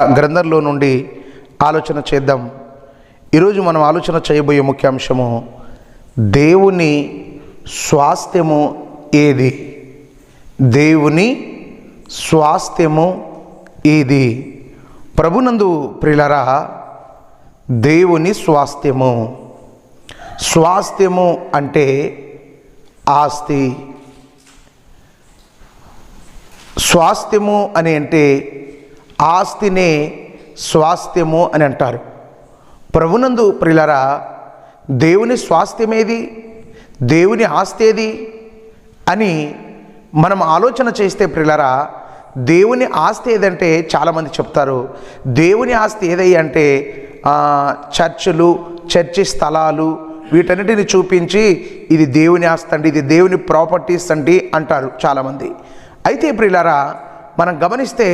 గ్రంథంలో నుండి ఆలోచన చేద్దాం. ఈరోజు మనం ఆలోచన చేయబోయే ముఖ్యాంశము దేవుని స్వాస్థ్యము ఏది? దేవుని స్వాస్థ్యము ఏది? ప్రభునందు ప్రిలరా దేవుని స్వాస్థ్యము. స్వాస్థ్యము అంటే ఆస్తి. స్వాస్థ్యము అని అంటే ఆస్తినే స్వాస్థ్యము అని అంటారు. ప్రభునందు ప్రిలరా దేవుని స్వాస్థ్యమేది? దేవుని ఆస్తి ఏది అని మనం ఆలోచన చేస్తే ప్రిలరా దేవుని ఆస్తి ఏదంటే చాలామంది చెప్తారు. దేవుని ఆస్తి ఏదయ్యి అంటే ఆ, చర్చిలు చర్చి స్థలాలు వీటన్నిటిని చూపించి ఇది దేవుని ఆస్తి అండి ఇది దేవుని ప్రాపర్టీస్ అండి అంటారు చాలామంది. అయితే ప్రిలరా మనం గమనిస్తే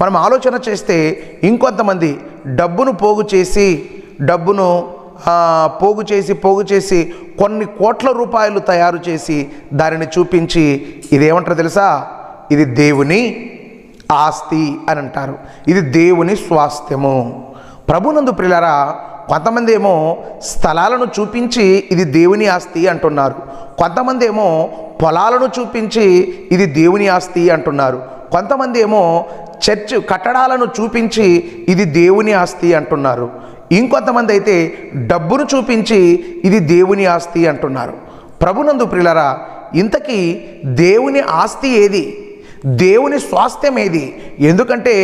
మనం ఆలోచన చేస్తే ఇంకొంతమంది డబ్బును పోగు చేసి డబ్బును పోగు చేసి పోగు చేసి కొన్ని కోట్ల రూపాయలు తయారు చేసి దానిని చూపించి ఇదేమంటారు తెలుసా? ఇది దేవుని ఆస్తి అని అంటారు. ఇది దేవుని స్వాస్థ్యము. ప్రభునందు ప్రిలరా కొంతమంది ఏమో స్థలాలను చూపించి ఇది దేవుని ఆస్తి అంటున్నారు. కొంతమంది ఏమో పొలాలను చూపించి ఇది దేవుని ఆస్తి అంటున్నారు. కొంతమంది ఏమో చర్చ్ కట్టడాలను చూపించి ఇది దేవుని ఆస్తి అంటున్నారు. ఇంకొంతమంది అయితే డబ్బును చూపించి ఇది దేవుని ఆస్తి అంటున్నారు. ప్రభునందు ప్రిలరా ఇంతకీ దేవుని ఆస్తి ఏది? దేవుని స్వాస్థ్యం ఏది? ఎందుకంటే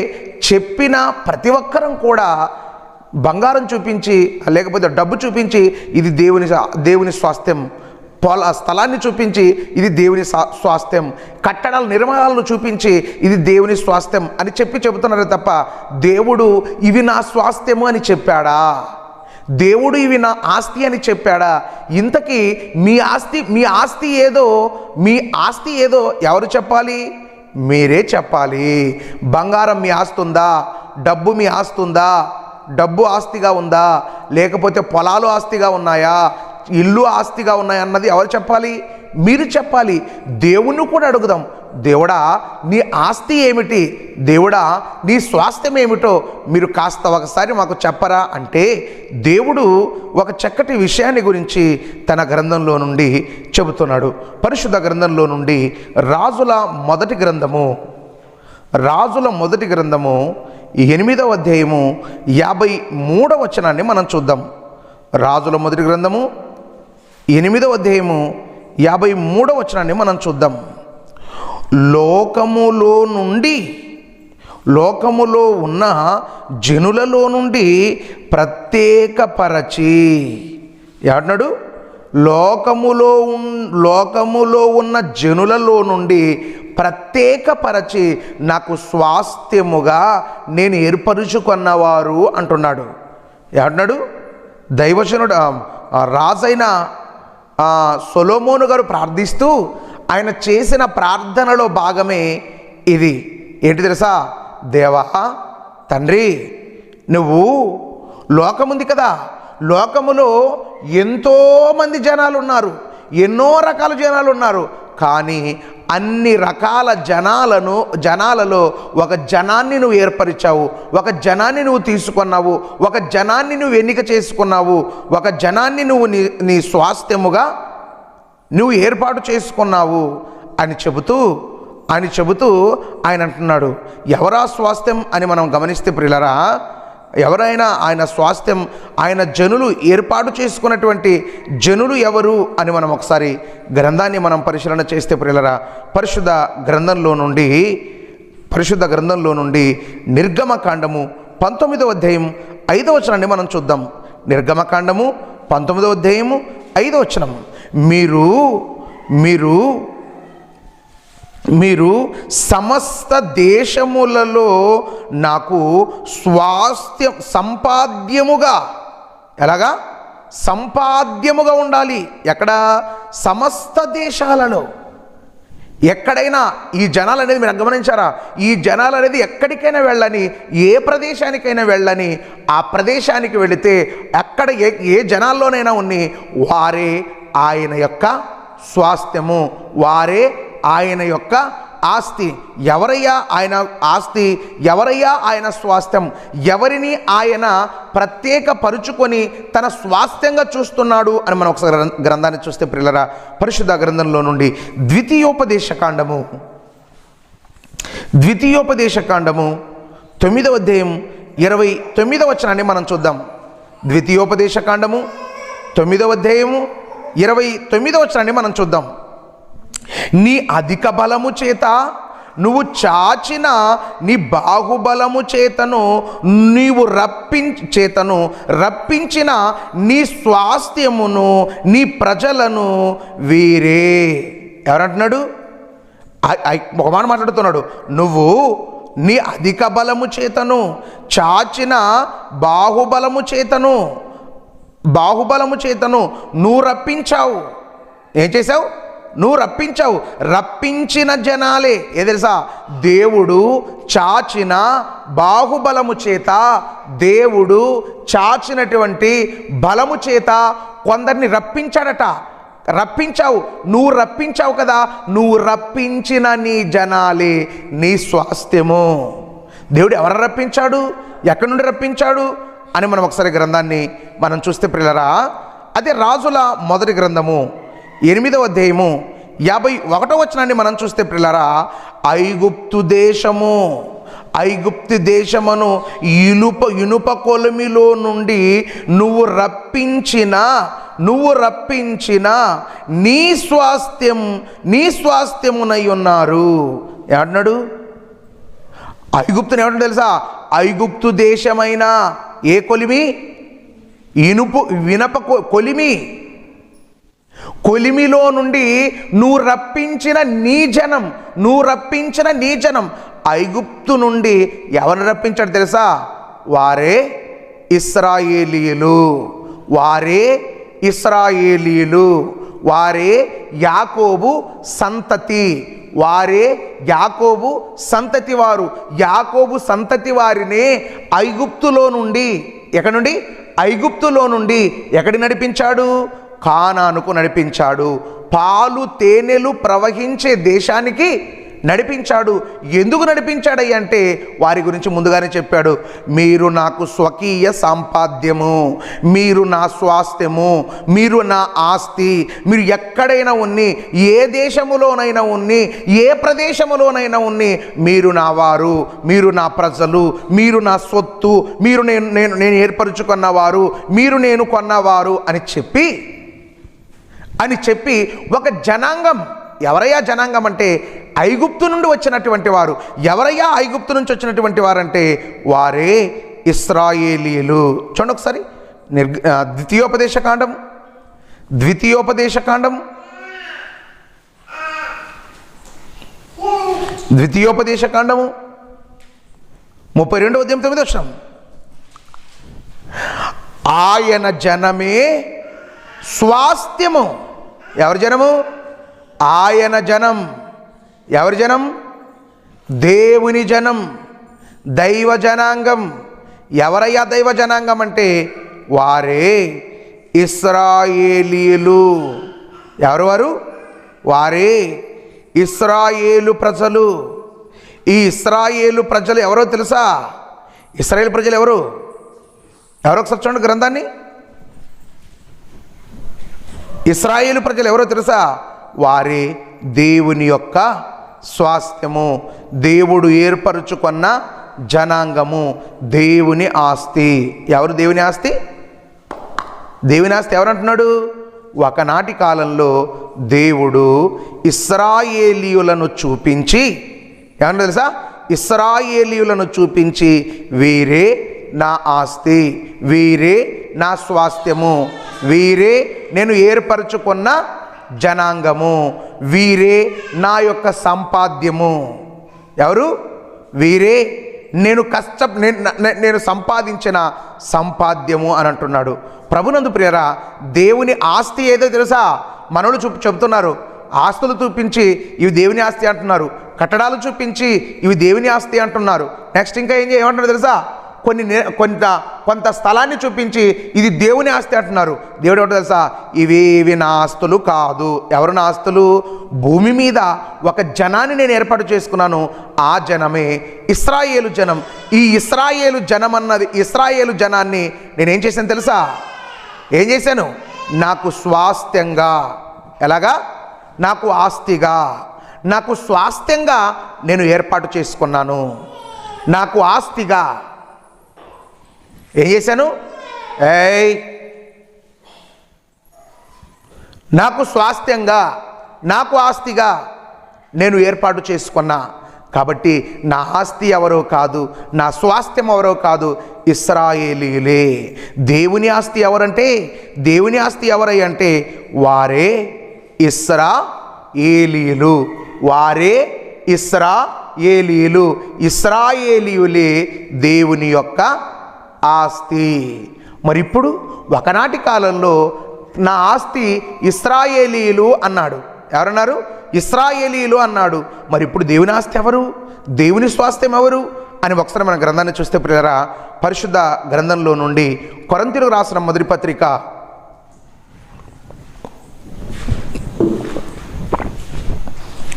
చెప్పిన ప్రతి ఒక్కరం కూడా బంగారం చూపించి లేకపోతే డబ్బు చూపించి ఇది దేవుని దేవుని స్వాస్థ్యం. పొల స్థలాన్ని చూపించి ఇది దేవుని స్వా- స్వాస్థ్యం. కట్టడాల నిర్మాణాలను చూపించి ఇది దేవుని స్వాస్థ్యం అని చెప్పి చెబుతున్నారు తప్ప దేవుడు ఇవి నా స్వాస్థ్యము అని చెప్పాడా? దేవుడు ఇవి నా ఆస్తి అని చెప్పాడా? ఇంతకీ మీ ఆస్తి మీ ఆస్తి ఏదో మీ ఆస్తి ఏదో ఎవరు చెప్పాలి? మీరే చెప్పాలి. బంగారం మీ ఆస్తి ఉందా? డబ్బు మీ ఆస్తి ఉందా? డబ్బు ఆస్తిగా ఉందా? లేకపోతే పొలాలు ఆస్తిగా ఉన్నాయా? ఇల్లు ఆస్తిగా ఉన్నాయన్నది ఎవరు చెప్పాలి? మీరు చెప్పాలి. దేవుణ్ణి కూడా అడుగుదాం. దేవుడా నీ ఆస్తి ఏమిటి? దేవుడా నీ స్వాస్థ్యం ఏమిటో మీరు కాస్త ఒకసారి మాకు చెప్పరా? అంటే దేవుడు ఒక చక్కటి విషయాన్ని గురించి తన గ్రంథంలో నుండి చెబుతున్నాడు. పరిశుద్ధ గ్రంథంలో నుండి రాజుల మొదటి గ్రంథము రాజుల మొదటి గ్రంథము ఎనిమిదవ అధ్యాయము యాభై మూడవ వచనాన్ని మనం చూద్దాం. రాజుల మొదటి గ్రంథము ఎనిమిదవ అధ్యాయము యాభై మూడవ వచనాన్ని మనం చూద్దాం. లోకములో నుండి లోకములో ఉన్న జనులలో నుండి ప్రత్యేకపరచి ఏమన్నాడు లోకములో లోకములో ఉన్న జనులలో నుండి ప్రత్యేకపరచి నాకు స్వాస్థ్యముగా నేను ఏర్పరుచుకున్నవారు అంటున్నాడు. ఏమన్నాడు దైవజనుడు రాజైన సొలోమోను గారు ప్రార్థిస్తూ ఆయన చేసిన ప్రార్థనలో భాగమే ఇది. ఏంటి తెలుసా? దేవా తండ్రి నువ్వు లోకముంది కదా. లోకములో ఎంతోమంది జనాలు ఉన్నారు ఎన్నో రకాల జనాలు ఉన్నారు కానీ అన్ని రకాల జనాలను జనాలలో ఒక జనాన్ని నువ్వు ఏర్పరిచావు ఒక జనాన్ని నువ్వు తీసుకున్నావు ఒక జనాన్ని నువ్వు ఎన్నిక చేసుకున్నావు ఒక జనాన్ని నువ్వు నీ నీ స్వాస్థ్యముగా నువ్వు ఏర్పాటు చేసుకున్నావు అని చెబుతూ అని చెబుతూ ఆయన అంటున్నాడు ఎవరా స్వాస్థ్యం? అని మనం గమనిస్తే ప్రిలరా ఎవరైనా ఆయన స్వాస్థ్యం ఆయన జనులు ఏర్పాటు చేసుకున్నటువంటి జనులు ఎవరు అని మనం ఒకసారి గ్రంథాన్ని మనం పరిశీలన చేస్తే ప్రిలరా పరిశుద్ధ గ్రంథంలో నుండి పరిశుద్ధ గ్రంథంలో నుండి నిర్గమకాండము పంతొమ్మిదవ అధ్యాయం ఐదవ వచనాన్ని మనం చూద్దాం. నిర్గమకాండము పంతొమ్మిదవ అధ్యాయము ఐదవ వచనం. మీరు మీరు మీరు సమస్త దేశములలో నాకు స్వాస్థ్యం సంపాద్యముగా ఎలాగా? సంపాద్యముగా ఉండాలి. ఎక్కడ? సమస్త దేశాలలో. ఎక్కడైనా ఈ జనాలు అనేది మీరు గమనించారా? ఈ జనాలు అనేది ఎక్కడికైనా వెళ్ళని ఏ ప్రదేశానికైనా వెళ్ళని ఆ ప్రదేశానికి వెళితే ఎక్కడ ఏ ఏ జనాల్లోనైనా ఉన్ని వారే ఆయన యొక్క స్వాస్థ్యము వారే ఆయన యొక్క ఆస్తి ఎవరయ్యా? ఆయన ఆస్తి ఎవరయ్యా? ఆయన స్వాస్థ్యం. ఎవరిని ఆయన ప్రత్యేక పరుచుకొని తన స్వాస్థ్యంగా చూస్తున్నాడు అని మనం ఒకసారి గ్రం- గ్రంథాన్ని చూస్తే ప్రిల్లరా పరిశుద్ధ గ్రంథంలో నుండి ద్వితీయోపదేశ కాండము. ద్వితీయోపదేశ కాండము తొమ్మిదవ అధ్యాయం ఇరవై తొమ్మిదవ వచనాన్ని మనం చూద్దాం. ద్వితీయోపదేశ కాండము తొమ్మిదవ అధ్యాయము ఇరవై తొమ్మిదవ వచనాన్ని మనం చూద్దాం. నీ అధిక బలము చేత నువ్వు చాచిన నీ బాహుబలము చేతను నీవు రప్పించి చేతను రప్పించిన నీ స్వాస్థ్యమును నీ ప్రజలను వీరే. ఎవరంటున్నాడు? ఐ- ఐ- ఒక మాట మాట్లాడుతున్నాడు. నువ్వు నీ అధిక బలము చేతను చాచిన బాహుబలము చేతను బాహుబలము చేతను నువ్వు రప్పించావు. ఏం చేసావు నువ్వు రప్పించావు. రప్పించిన జనాలే. ఏ తెలుసా? దేవుడు చాచిన బాహుబలము చేత దేవుడు చాచినటువంటి బలము చేత కొందరిని రప్పించాడట. రప్పించావు. నువ్వు రప్పించావు కదా. నువ్వు రప్పించిన నీ జనాలే నీ స్వాస్థ్యము. దేవుడు ఎవరు రప్పించాడు? ఎక్కడి నుండి రప్పించాడు? అని మనం ఒకసారి గ్రంథాన్ని మనం చూస్తే పిల్లరా అదే రాజుల మొదటి గ్రంథము. ఎనిమిదవ అధ్యాయము యాభై ఒకటో వచనాన్ని మనం చూస్తే పిల్లరా ఐగుప్తు దేశము ఐగుప్తు దేశమును ఇనుప ఇనుప కొలిమిలో నుండి నువ్వు రప్పించిన నువ్వు రప్పించిన నీ స్వాస్థ్యం నీ స్వాస్థ్యమునై ఉన్నారు. ఏమంటున్నాడు? ఐగుప్తుని ఏమంటాడు తెలుసా? ఐగుప్తు దేశమైన ఏ కొలిమి? ఇనుపు వినప కొ- కొలిమి. కొలిమిలో నుండి నువ్వు రప్పించిన నీ జనం నువ్వు రప్పించిన నీ జనం ఐగుప్తు నుండి ఎవరిని రప్పించాడు తెలుసా? వారే ఇస్రాయేలీయులు. వారే ఇస్రాయేలీయులు. వారే యాకోబు సంతతి. వారే యాకోబు సంతతి వారు. యాకోబు సంతతి వారినే ఐగుప్తులో నుండి ఎక్కడి నుండి? ఐగుప్తులో నుండి ఎక్కడి నడిపించాడు? కానానుకు నడిపించాడు. పాలు తేనెలు ప్రవహించే దేశానికి నడిపించాడు. ఎందుకు నడిపించాడయ్య అంటే వారి గురించి ముందుగానే చెప్పాడు. మీరు నాకు స్వకీయ సంపాద్యము మీరు నా స్వాస్థ్యము మీరు నా ఆస్తి మీరు ఎక్కడైనా ఉన్ని ఏ దేశములోనైనా ఉన్ని ఏ ప్రదేశములోనైనా ఉన్ని మీరు నా వారు మీరు నా ప్రజలు మీరు నా సొత్తు మీరు నేను నేను నేను ఏర్పరచుకున్నవారు మీరు నేను కొన్నవారు అని చెప్పి అని చెప్పి ఒక జనాంగం. ఎవరయ్యా జనాంగం అంటే ఐగుప్తు నుండి వచ్చినటువంటి వారు. ఎవరయ్యా ఐగుప్తు నుంచి వచ్చినటువంటి వారంటే వారే ఇస్రాయేలీలు. చూడండి ఒకసారి. నిర్గ ద్వితీయోపదేశకాండం ద్వితీయోపదేశ కాండం. ద్వితీయోపదేశ కాండం. ద్వితీయోపదేశ కాండము. ముప్పై రెండవ ఉదయం తొమ్మిది వచ్చినాం. ఆయన జనమే స్వాస్థ్యము. ఎవరి జనము? ఆయన జనం. ఎవరి జనం? దేవుని జనం. దైవ జనాంగం. ఎవరయ్యా దైవ జనాంగం అంటే? వారే. ఇస్రాయేలీలు. ఎవరు వారు? వారే. ఇస్రాయేలు ప్రజలు. ఈ ఇస్రాయేలు ప్రజలు ఎవరో తెలుసా? ఇస్రాయేల్ ప్రజలు ఎవరు? ఎవరో ఒకసారి చూడండి గ్రంథాన్ని. ఇస్రాయేలు ప్రజలు ఎవరో తెలుసా? వారి దేవుని యొక్క స్వాస్థ్యము. దేవుడు ఏర్పరుచుకున్న జనాంగము దేవుని ఆస్తి. ఎవరు దేవుని ఆస్తి? దేవుని ఆస్తి ఎవరంటున్నాడు? ఒకనాటి కాలంలో దేవుడు ఇస్రాయేలీయులను చూపించి ఏమన్నా తెలుసా? ఇస్రాయేలీయులను చూపించి వీరే నా ఆస్తి వీరే నా స్వాస్థ్యము. వీరే నేను ఏర్పరచుకున్న జనాంగము. వీరే నా యొక్క సంపాద్యము. ఎవరు? వీరే నేను కష్ట నేను నేను సంపాదించిన సంపాద్యము అని అంటున్నాడు. ప్రభునందు ప్రియరా దేవుని ఆస్తి ఏదో తెలుసా? మనలు చూపు చెబుతున్నారు. ఆస్తులు చూపించి ఇవి దేవుని ఆస్తి అంటున్నారు. కట్టడాలు చూపించి ఇవి దేవుని ఆస్తి అంటున్నారు. నెక్స్ట్ ఇంకా ఏం చేయమంటున్నారు తెలుసా? కొన్ని నే- కొంత కొంత స్థలాన్ని చూపించి ఇది దేవుని ఆస్తి అంటున్నారు. దేవుడు ఏమిటో తెలుసా? ఇవి ఇవి నా ఆస్తులు కాదు. ఎవరు నా ఆస్తులు? భూమి మీద ఒక జనాన్ని నేను ఏర్పాటు చేసుకున్నాను. ఆ జనమే ఇస్రాయేలు జనం. ఈ ఇస్రాయేలు జనం అన్నది ఇస్రాయేలు జనాన్ని నేనేం చేశాను తెలుసా? ఏం చేశాను? నాకు స్వాస్థ్యంగా. ఎలాగా? నాకు ఆస్తిగా. నాకు స్వాస్థ్యంగా నేను ఏర్పాటు చేసుకున్నాను. నాకు ఆస్తిగా. ఏం చేశాను? ఏయ్. నాకు స్వాస్థ్యంగా నాకు ఆస్తిగా నేను ఏర్పాటు చేసుకున్నా. కాబట్టి నా ఆస్తి ఎవరో కాదు నా స్వాస్థ్యం ఎవరో కాదు ఇస్రాయేలీలే. దేవుని ఆస్తి ఎవరంటే దేవుని ఆస్తి ఎవరై అంటే వారే ఇస్రా ఏలీలు వారే ఇస్రా ఏలీలు ఇస్రాయేలీయులే దేవుని యొక్క ఆస్తి. మరి ఇప్పుడు ఒకనాటి కాలంలో నా ఆస్తి ఇస్రాయేలీలు అన్నాడు. ఎవరన్నారు? ఇస్రాయేలీలు అన్నాడు. మరి ఇప్పుడు దేవుని ఆస్తి ఎవరు? దేవుని స్వాస్థ్యం ఎవరు? అని ఒకసారి మన గ్రంథాన్ని చూస్తే ప్రియరా పరిశుద్ధ గ్రంథంలో నుండి కొరంతిలు రాసిన మొదటి పత్రిక.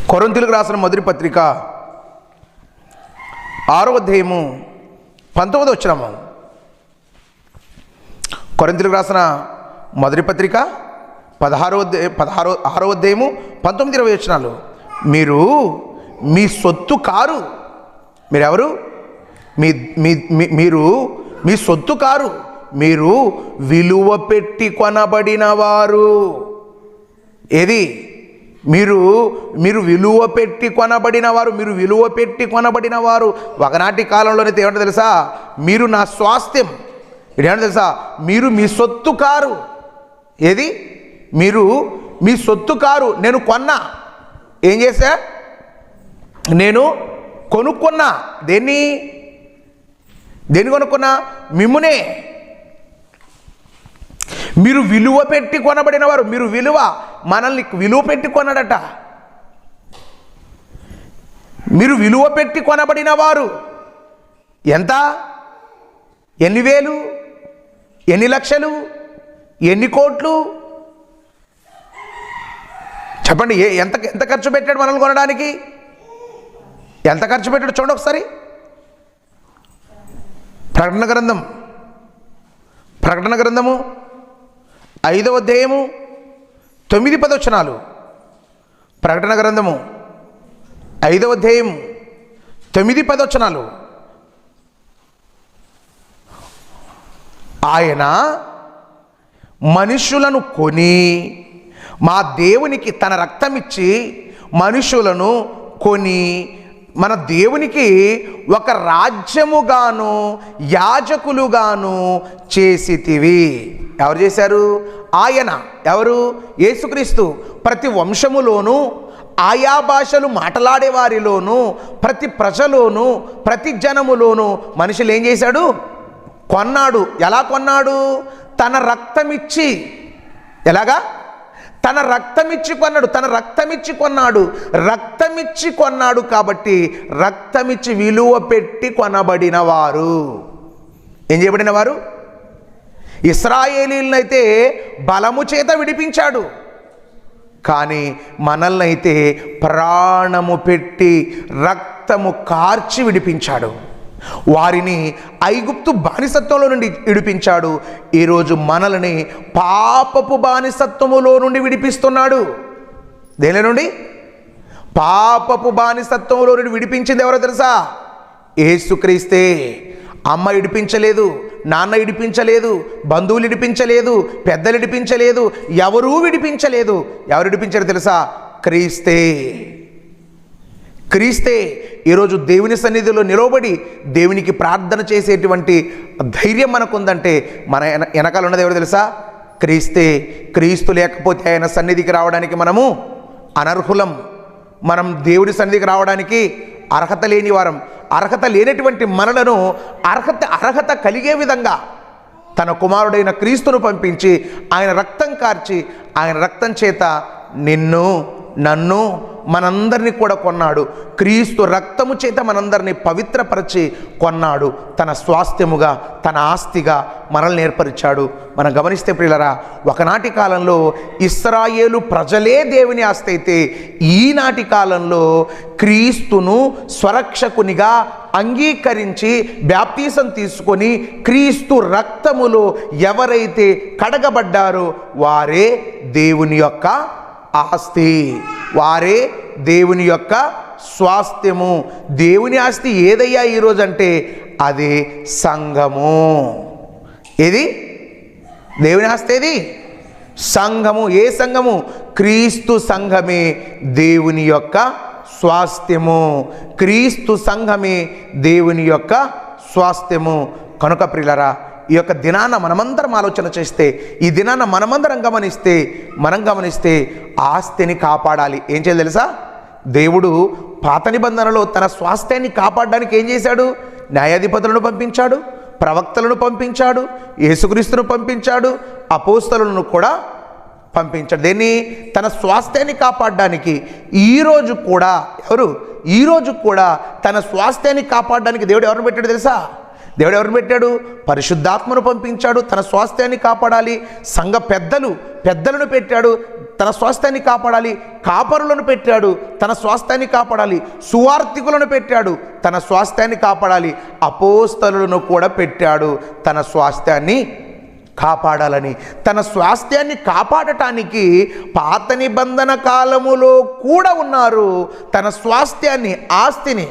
కొరంతిలకు రాసిన మొదటి పత్రిక. ఆరో అధ్యాయము పంతొమ్మిది వచ్చినాము కొరంతులకు రాసిన మొదటి పత్రిక పదహారో పదహారో ఆరో అధ్యాయము పంతొమ్మిది ఇరవై వచ్చినాలు మీరు మీ సొత్తు కారు. మీరెవరు? మీ మీ మీరు మీ సొత్తు కారు. మీరు విలువ పెట్టి కొనబడిన వారు. ఏది? మీరు మీరు విలువ పెట్టి కొనబడిన వారు. మీరు విలువ పెట్టి కొనబడిన వారు. ఒకనాటి కాలంలోనే ఏమంటే తెలుసా? మీరు నా స్వాస్థ్యం. ఇదేంటో తెలుసా? మీరు మీ సొత్తు కారు. ఏది? మీరు మీ సొత్తు కారు. నేను కొన్నా. ఏం చేశా? నేను కొనుక్కున్నా. దేన్ని? దేన్ని కొనుక్కున్నా? మిమ్మునే. మీరు విలువ పెట్టి కొనబడినవారు మీరు విలువ మనల్ని విలువ పెట్టి కొనడట మీరు విలువ పెట్టి కొనబడినవారు ఎంత? ఎన్ని వేలు? ఎన్ని లక్షలు? ఎన్ని కోట్లు? చెప్పండి ఏ ఎంత ఎంత ఖర్చు పెట్టాడు మనల్ని కొనడానికి? ఎంత ఖర్చు పెట్టాడు చూడండి ఒకసారి. ప్రకటన గ్రంథం. ప్రకటన గ్రంథము ఐదవ అధ్యాయము తొమ్మిది పదవచనాలు. ప్రకటన గ్రంథము ఐదవ అధ్యాయం తొమ్మిది పదవచనాలు. ఆయన మనుషులను కొని మా దేవునికి తన రక్తం ఇచ్చి మనుషులను కొని మన దేవునికి ఒక రాజ్యముగాను యాజకులుగాను చేసితివి. ఎవరు చేశారు? ఆయన. ఎవరు? యేసుక్రీస్తు. ప్రతి వంశములోనూ ఆయా భాషలు మాట్లాడే వారిలోనూ ప్రతి ప్రజలోనూ ప్రతి జనములోనూ మనుషులు ఏం చేశాడు? కొన్నాడు. ఎలా కొన్నాడు? తన రక్తమిచ్చి. ఎలాగా? తన రక్తమిచ్చి కొన్నాడు. తన రక్తమిచ్చి కొన్నాడు. రక్తమిచ్చి కొన్నాడు కాబట్టి రక్తమిచ్చి విలువ పెట్టి కొనబడిన వారు ఏం చేయబడిన వారు ఇస్రాయేలీలనైతే బలము చేత విడిపించాడు. కానీ మనల్ని అయితే ప్రాణము పెట్టి రక్తము కార్చి విడిపించాడు. వారిని ఐగుప్తు బానిసత్వంలో నుండి విడిపించాడు. ఈరోజు మనల్ని పాపపు బానిసత్వములో నుండి విడిపిస్తున్నాడు. దేని నుండి? పాపపు బానిసత్వంలో నుండి విడిపించింది ఎవరో తెలుసా? ఏసుక్రీస్తే అమ్మ ఇడిపించలేదు నాన్న ఇడిపించలేదు బంధువులు ఇడిపించలేదు పెద్దలు ఇడిపించలేదు ఎవరూ విడిపించలేదు. ఎవరు ఇడిపించారు తెలుసా? క్రీస్తే. క్రీస్తే ఈరోజు దేవుని సన్నిధిలో నిలవబడి దేవునికి ప్రార్థన చేసేటువంటి ధైర్యం మనకుందంటే మన వెనకాల ఉన్నది ఎవరు తెలుసా? క్రీస్తే. క్రీస్తు లేకపోతే ఆయన సన్నిధికి రావడానికి మనము అనర్హులం. మనం దేవుడి సన్నిధికి రావడానికి అర్హత లేని వారం. అర్హత లేనటువంటి మనలను అర్హత అర్హత కలిగే విధంగా తన కుమారుడైన క్రీస్తును పంపించి ఆయన రక్తం కార్చి ఆయన రక్తం చేత నిన్ను నన్ను మనందరినీ కూడా కొన్నాడు. క్రీస్తు రక్తము చేత మనందరినీ పవిత్రపరిచి కొన్నాడు. తన స్వాస్థ్యముగా తన ఆస్తిగా మనల్ని ఏర్పరిచాడు. మనం గమనిస్తే ప్రియులరా ఒకనాటి కాలంలో ఇస్రాయేలు ప్రజలే దేవుని ఆస్తి అయితే ఈనాటి కాలంలో క్రీస్తును స్వరక్షకునిగా అంగీకరించి బ్యాప్తీసం తీసుకొని క్రీస్తు రక్తములో ఎవరైతే కడగబడ్డారో వారే దేవుని యొక్క ఆస్తి. వారే దేవుని యొక్క స్వాస్థ్యము. దేవుని ఆస్తి ఏదయ్యా ఈరోజు అంటే అది సంఘము. ఏది? దేవుని ఆస్తి ఏది? సంఘము. ఏ సంఘము? క్రీస్తు సంఘమే దేవుని యొక్క స్వాస్థ్యము. క్రీస్తు సంఘమే దేవుని యొక్క స్వాస్థ్యము. కనుక ప్రిలరా ఈ యొక్క దినాన మనమందరం ఆలోచన చేస్తే ఈ దినాన మనమందరం గమనిస్తే మనం గమనిస్తే ఆస్తిని కాపాడాలి. ఏం చేయాలి తెలుసా? దేవుడు పాత నిబంధనలో తన స్వాస్థ్యాన్ని కాపాడడానికి ఏం చేశాడు? న్యాయాధిపతులను పంపించాడు ప్రవక్తలను పంపించాడు యేసుక్రీస్తును పంపించాడు అపోస్తలను కూడా పంపించాడు. దేన్ని? తన స్వాస్థ్యాన్ని కాపాడడానికి. ఈరోజు కూడా ఎవరు? ఈరోజు కూడా తన స్వాస్థ్యాన్ని కాపాడడానికి దేవుడు ఎవరిని పెట్టాడు తెలుసా? దేవుడు ఎవరిని పెట్టాడు? పరిశుద్ధాత్మను పంపించాడు తన స్వాస్థ్యాన్ని కాపాడాలి. సంఘ పెద్దలు పెద్దలను పెట్టాడు తన స్వాస్థ్యాన్ని కాపాడాలి. కాపరులను పెట్టాడు తన స్వాస్థ్యాన్ని కాపాడాలి. సువార్థికులను పెట్టాడు తన స్వాస్థ్యాన్ని కాపాడాలి. అపోస్తలను కూడా పెట్టాడు తన స్వాస్థ్యాన్ని కాపాడాలని. తన స్వాస్థ్యాన్ని కాపాడటానికి పాత నిబంధన కాలములో కూడా ఉన్నారు. తన స్వాస్థ్యాన్ని ఆస్తిని.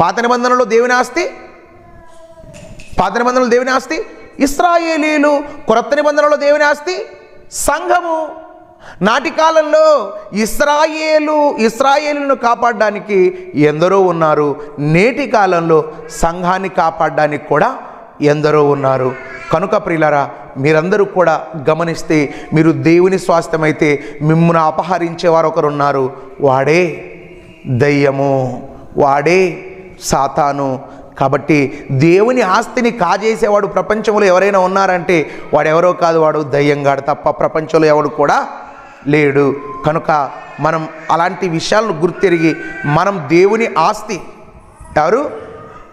పాత నిబంధనలో దేవుని ఆస్తి పాత నిబంధనలు దేవుని ఆస్తి ఇస్రాయేలీలు కొత్త నిబంధనలో దేవుని ఆస్తి సంఘము నాటి కాలంలో ఇస్రాయేలు ఇస్రాయేలును కాపాడడానికి ఎందరో ఉన్నారు. నేటి కాలంలో సంఘాన్ని కాపాడడానికి కూడా ఎందరో ఉన్నారు. కనుక ప్రియులరా మీరందరూ కూడా గమనిస్తే మీరు దేవుని స్వాస్థ్యమైతే మిమ్మల్ని అపహరించేవారు ఒకరున్నారు వాడే దయ్యము వాడే సాతాను కాబట్టి దేవుని ఆస్తిని కాజేసేవాడు ప్రపంచంలో ఎవరైనా ఉన్నారంటే వాడు ఎవరో కాదు వాడు దయ్యంగాడు తప్ప ప్రపంచంలో ఎవడు కూడా లేడు. కనుక మనం అలాంటి విషయాలను గుర్తెరిగి మనం దేవుని ఆస్తి ఎవరు?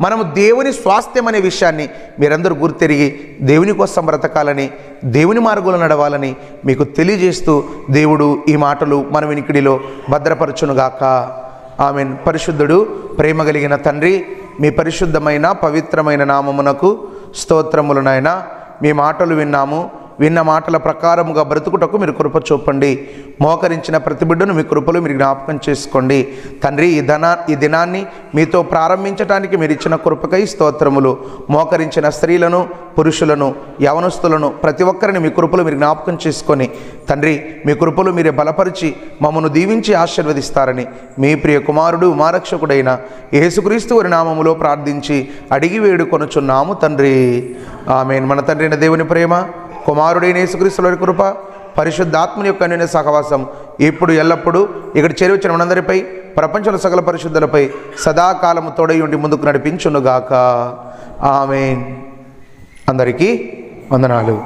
మనము దేవుని స్వాస్థ్యం అనే విషయాన్ని మీరందరూ గుర్తెరిగి దేవుని కోసం బ్రతకాలని దేవుని మార్గంలో నడవాలని మీకు తెలియజేస్తూ దేవుడు ఈ మాటలు మన వినికిడిలో భద్రపరచునుగాక. ఆమెన్. పరిశుద్ధుడు ప్రేమ కలిగిన తండ్రి మీ పరిశుద్ధమైన పవిత్రమైన నామమునకు స్తోత్రములనైనా మీ మాటలు విన్నాము. విన్న మాటల ప్రకారముగా బ్రతుకుటకు మీరు కృప చూపండి. మోకరించిన ప్రతి బిడ్డను మీ కృపలు మీరు జ్ఞాపకం చేసుకోండి. తండ్రి ఈ ధనా ఈ దినాన్ని మీతో ప్రారంభించడానికి మీరు ఇచ్చిన కృపకై స్తోత్రములు. మోకరించిన స్త్రీలను పురుషులను యవనస్తులను ప్రతి ఒక్కరిని మీ కృపలు మీరు జ్ఞాపకం చేసుకొని తండ్రి మీ కృపలు మీరే బలపరిచి మమ్మను దీవించి ఆశీర్వదిస్తారని మీ ప్రియ కుమారుడు ఉమారక్షకుడైన యేసుక్రీస్తు వారి నామములో ప్రార్థించి అడిగి వేడుకొనుచున్నాము తండ్రి. ఆమెన్. మన తండ్రిన దేవుని ప్రేమ కుమారుడైన యేసుక్రీస్తుల కృప పరిశుద్ధాత్మని యొక్క అన్యోన్య సహవాసం ఇప్పుడు ఎల్లప్పుడూ ఇక్కడ చేరువచ్చిన మనందరిపై ప్రపంచంలో సకల పరిశుద్ధులపై సదాకాలము తోడై ఉండి ముందుకు నడిపించునుగాక. ఆమె అందరికీ వందనాలు.